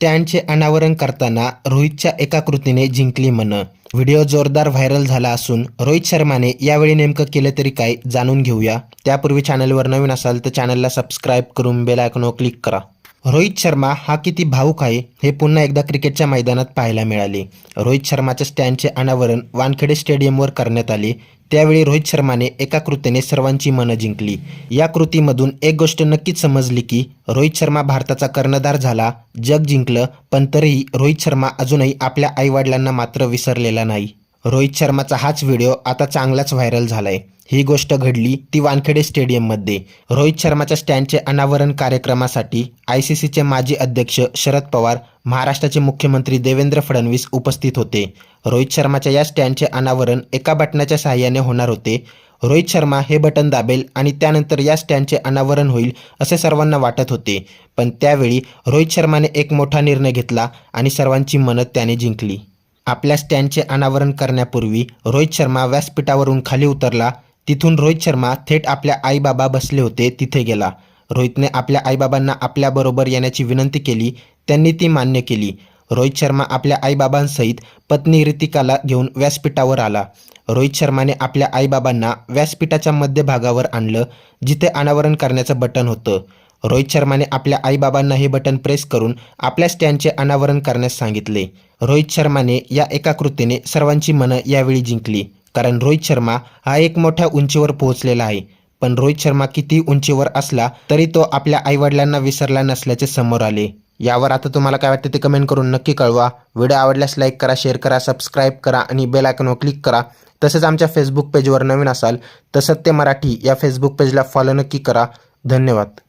स्टँडचे अनावरण करताना रोहितच्या एका कृतीने जिंकली मनं. व्हिडिओ जोरदार व्हायरल झाला असून रोहित शर्माने यावेळी नेमकं केलं तरी काय जाणून घेऊया. त्यापूर्वी चॅनलवर नवीन असाल तर चॅनलला सबस्क्राईब करून बेल आयकॉनवर क्लिक करा. रोहित शर्मा हा किती भाऊक आहे हे पुन्हा एकदा क्रिकेटच्या मैदानात पाहायला मिळाले. रोहित शर्माच्या स्टँडचे अनावरण वानखेडे स्टेडियमवर करण्यात आले. त्यावेळी रोहित शर्माने एका कृतीने सर्वांची मनं जिंकली. या कृतीमधून एक गोष्ट नक्कीच समजली की रोहित शर्मा भारताचा कर्णधार झाला जग जिंकलं पण तरीही रोहित शर्मा अजूनही आपल्या आईवडिलांना मात्र विसरलेला नाही. रोहित शर्माचा हाच व्हिडिओ आता चांगलाच व्हायरल झालाय. ही गोष्ट घडली ती वानखेडे स्टेडियममध्ये. रोहित शर्माच्या स्टँडचे अनावरण कार्यक्रमासाठी आय सी सीचे माजी अध्यक्ष शरद पवार महाराष्ट्राचे मुख्यमंत्री देवेंद्र फडणवीस उपस्थित होते. रोहित शर्माच्या या स्टँडचे अनावरण एका बटनाच्या सहाय्याने होणार होते. रोहित शर्मा हे बटन दाबेल आणि त्यानंतर या स्टँडचे अनावरण होईल असे सर्वांना वाटत होते. पण त्यावेळी रोहित शर्माने एक मोठा निर्णय घेतला आणि सर्वांची मनं त्याने जिंकली. आपल्या स्टँडचे अनावरण करण्यापूर्वी रोहित शर्मा व्यासपीठावरून खाली उतरला. तिथून रोहित शर्मा थेट आपल्या आईबाबा बसले होते तिथे गेला. रोहितने आपल्या आईबाबांना आपल्याबरोबर येण्याची विनंती केली. त्यांनी ती मान्य केली. रोहित शर्मा आपल्या आईबाबांसहित पत्नी रितिकाला घेऊन व्यासपीठावर आला. रोहित शर्माने आपल्या आईबाबांना व्यासपीठाच्या मध्यभागावर आणलं जिथे अनावरण करण्याचं बटन होतं. रोहित शर्माने आपल्या आईबाबांना हे बटन प्रेस करून आपल्या स्टँडचे अनावरण करण्यास सांगितले. रोहित शर्माने या एका कृतीने सर्वांची मनं यावेळी जिंकली कारण रोहित शर्मा हा एक मोठ्या उंचीवर पोहोचलेला आहे. पण रोहित शर्मा किती उंचीवर असला तरी तो आपल्या आईवडिलांना विसरला नसल्याचे समोर आले. यावर आता तुम्हाला काय वाटतं ते कमेंट करून नक्की कळवा. व्हिडिओ आवडल्यास लाईक करा शेअर करा सबस्क्राईब करा आणि बेल आयकॉनवर क्लिक करा. तसेच आमच्या फेसबुक पेजवर नवीन असाल तर सत्य मराठी या फेसबुक पेजला फॉलो नक्की करा. धन्यवाद.